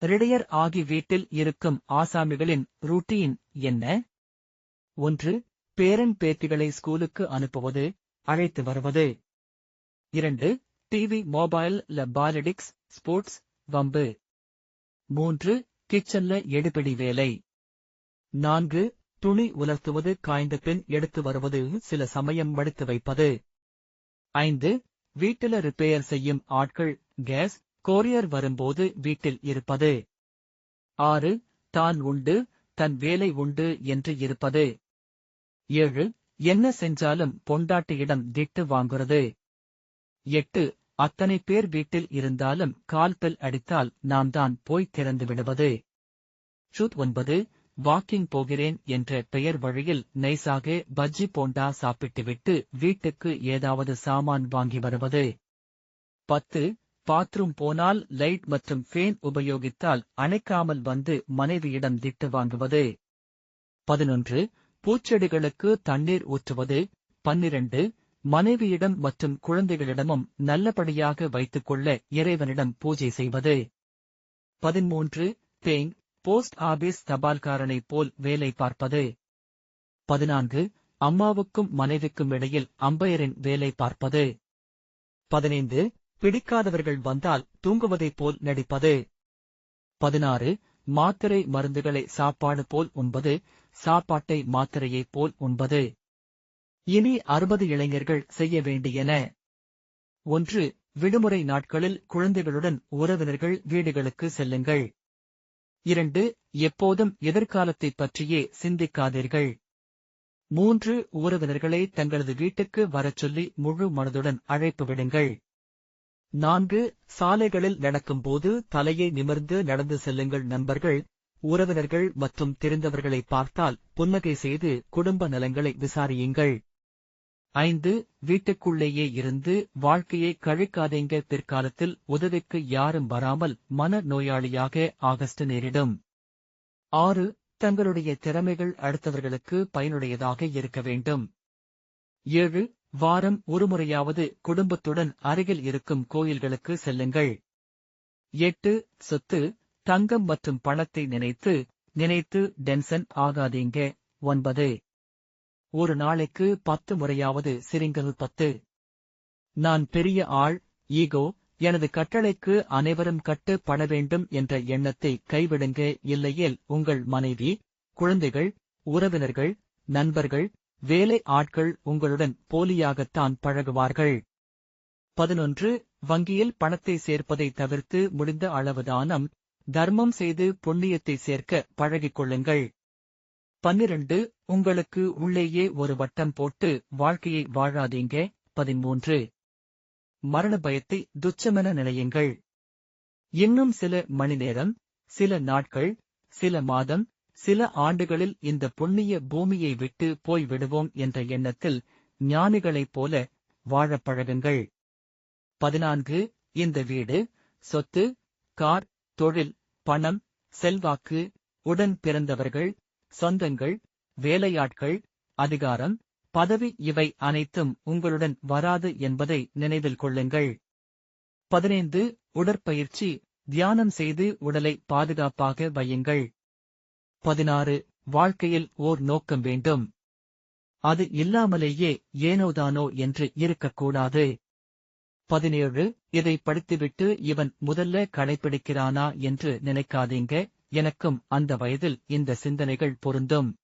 Retire ஆகி வீட்டில் இருக்கும் ஆசாமிகளின் ரூட்டீன் என்ன? ஒன்று பேரன் பேத்திகளை ஸ்கூலுக்கு அனுப்புவது அழைத்து வருவது. இரண்டு டிவி மொபைல் ல பாலிடிக்ஸ் ஸ்போர்ட்ஸ் வம்பு. மூன்று கிச்சன்ல எடுபிடி வேலை. நான்கு துணி உலர்த்துவது காய்ந்த பின் எடுத்து வருவது சில சமயம் மடித்து வைப்பது. ஐந்து வீட்டில ரிப்பேர் செய்யும் ஆட்கள் கேஸ் கோரியர் வரும்போது வீட்டில் இருப்பது. ஆறு தான் உண்டு தன் வேலை உண்டு என்று இருப்பது. ஏழு என்ன செஞ்சாலும் பொண்டாட்டியிடம் திட்டு வாங்குறது. எட்டு அத்தனை பேர் வீட்டில் இருந்தாலும் கால்பெல் அடித்தால் நாம் தான் போய் திறந்து விடுவது. ஷூத் ஒன்பது வாக்கிங் போகிறேன் என்ற பெயர் வழியில் நைசாக பஜ்ஜி போண்டா சாப்பிட்டுவிட்டு வீட்டுக்கு ஏதாவது சாமான் வாங்கி வருவது. பத்து பாத்ரூம் போனால் லைட் மற்றும் ஃபேன் உபயோகித்தால் அணைக்காமல் வந்து மனைவியிடம் திட்டு வாங்குவது. பதினொன்று பூச்செடிகளுக்கு தண்ணீர் ஊற்றுவது. பன்னிரண்டு மனைவியிடம் மற்றும் குழந்தைகளிடமும் நல்லபடியாக வைத்துக் கொள்ள இறைவனிடம் பூஜை செய்வது. பதிமூன்று பேங் போஸ்ட் ஆபீஸ் தபால்காரனைப் போல் வேலை பார்ப்பது. பதினான்கு அம்மாவுக்கும் மனைவிக்கும் இடையில் அம்பையரின் வேலை பார்ப்பது. பதினைந்து பிடிக்காதவர்கள் வந்தால் தூங்குவதைப் போல் நடிப்பது. பதினாறு. மாத்திரை மருந்துகளை சாப்பாடு போல் உண்பது. சாப்பாட்டை மாத்திரையைப் போல் உண்பது. இனி அறுபது இளைஞர்கள் செய்ய வேண்டியன. ஒன்று. விடுமுறை நாட்களில் குழந்தைகளுடன் உறவினர்கள் வீடுகளுக்கு செல்லுங்கள். இரண்டு. எப்போதும் எதிர்காலத்தைப் பற்றியே சிந்திக்காதீர்கள். மூன்று. உறவினர்களை தங்களது வீட்டுக்கு வரச் சொல்லி முழு மனதுடன் அழைப்பு விடுங்கள். நான்கு சாலைகளில் நடக்கும்போது தலையை நிமிர்ந்து நடந்து செல்லுங்கள் நண்பர்கள். உறவினர்கள் மற்றும் தெரிந்தவர்களை பார்த்தால் புன்னகை செய்து குடும்ப நலங்களை விசாரியுங்கள். ஐந்து வீட்டுக்குள்ளேயே இருந்து வாழ்க்கையை கழிக்காதீங்க. பிற்காலத்தில் உதவிக்கு யாரும் வராமல் மன நோயாளியாக ஆகஸ்ட் நேரிடும். ஆறு தங்களுடைய திறமைகள் அடுத்தவர்களுக்கு பயனுடையதாக இருக்க வேண்டும். ஏழு வாரம் ஒருமுறையாவது குடும்பத்துடன் அருகில் இருக்கும் கோயில்களுக்கு செல்லுங்கள். எட்டு சொத்து தங்கம் மற்றும் பணத்தை நினைத்து நினைத்து டென்சன் ஆகாதீங்க. ஒன்பது. ஒரு நாளைக்கு பத்து முறையாவது சிரிங்கள் பத்து. நான் பெரிய ஆள் ஈகோ எனது கட்டளைக்கு அனைவரும் கட்டுப்பட வேண்டும் என்ற எண்ணத்தை கைவிடுங்க. இல்லையேல் உங்கள் மனைவி குழந்தைகள் உறவினர்கள் நண்பர்கள் வேலை ஆட்கள் உங்களுடன் போலியாகத்தான் பழகுவார்கள். பதினொன்று வங்கியில் பணத்தை சேர்ப்பதை தவிர்த்து முடிந்த அளவு தானம் தர்மம் செய்து புண்ணியத்தை சேர்க்க பழகிக் கொள்ளுங்கள். பன்னிரண்டு உங்களுக்கு உள்ளேயே ஒரு வட்டம் போட்டு வாழ்க்கையை வாழாதீங்க. பதிமூன்று மரண பயத்தை துச்சமென நினையுங்கள். இன்னும் சில மணி நேரம் சில நாட்கள் சில மாதம் சில ஆண்டுகளில் இந்த புண்ணிய பூமியை விட்டு போய் விடுவோம் என்ற எண்ணத்தில் ஞானிகளைப் போல வாழப் பழகுங்கள். பதினான்கு இந்த வீடு சொத்து கார் தொழில் பணம் செல்வாக்கு உடன் பிறந்தவர்கள் சொந்தங்கள் வேலையாட்கள் அதிகாரம் பதவி இவை அனைத்தும் உங்களுடன் வராது என்பதை நினைவில் கொள்ளுங்கள். பதினைந்து உடற்பயிற்சி தியானம் செய்து உடலை பாதுகாப்பாக வையுங்கள். பதினாறு வாழ்க்கையில் ஓர் நோக்கம் வேண்டும். அது இல்லாமலேயே ஏனோதானோ என்று இருக்கக்கூடாது. பதினேழு இதை படித்துவிட்டு இவன் முதல்ல கடைபிடிக்கிறானா என்று நினைக்காதீங்க எனக்கும் அந்த வயதில் இந்த சிந்தனைகள் பொருந்தும்.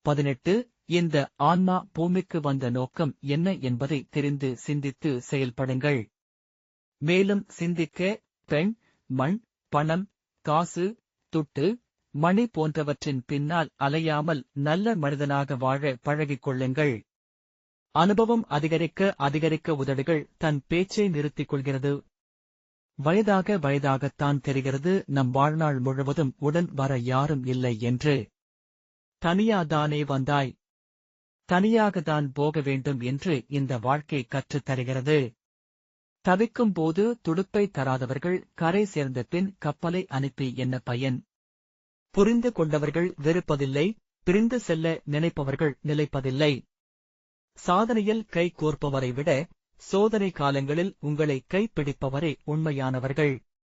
பதினெட்டு இந்த ஆன்மா பூமிக்கு வந்த நோக்கம் என்ன என்பதை தெரிந்து சிந்தித்து செயல்படுங்கள். மேலும் சிந்திக்க பெண் மண் பணம் காசு துட்டு மணி போன்றவற்றின் பின்னால் அலையாமல் நல்ல மனிதனாக வாழ பழகிக் கொள்ளுங்கள். அனுபவம் அதிகரிக்க அதிகரிக்க உதடுகள் தன் பேச்சை நிறுத்திக் கொள்கிறது. வயதாக வயதாகத்தான் தெரிகிறது நம் வாழ்நாள் முழுவதும் உடன் வர யாரும் இல்லை என்று. தனியாதானே வந்தாய். தனியாகத்தான் போக வேண்டும் என்று இந்த வாழ்க்கை கற்றுத் தருகிறது. தவிக்கும் போது துடுப்பை தராதவர்கள் கரை சேர்ந்த பின் கப்பலை அனுப்பி என்ன பயன்? புரிந்து கொண்டவர்கள் வெறுப்பதில்லை பிரிந்து செல்ல நினைப்பவர்கள் நிலைப்பதில்லை. சாதனையில் கை கோர்ப்பவரை விட சோதனை காலங்களில் உங்களை கைப்பிடிப்பவரே உண்மையானவர்கள்.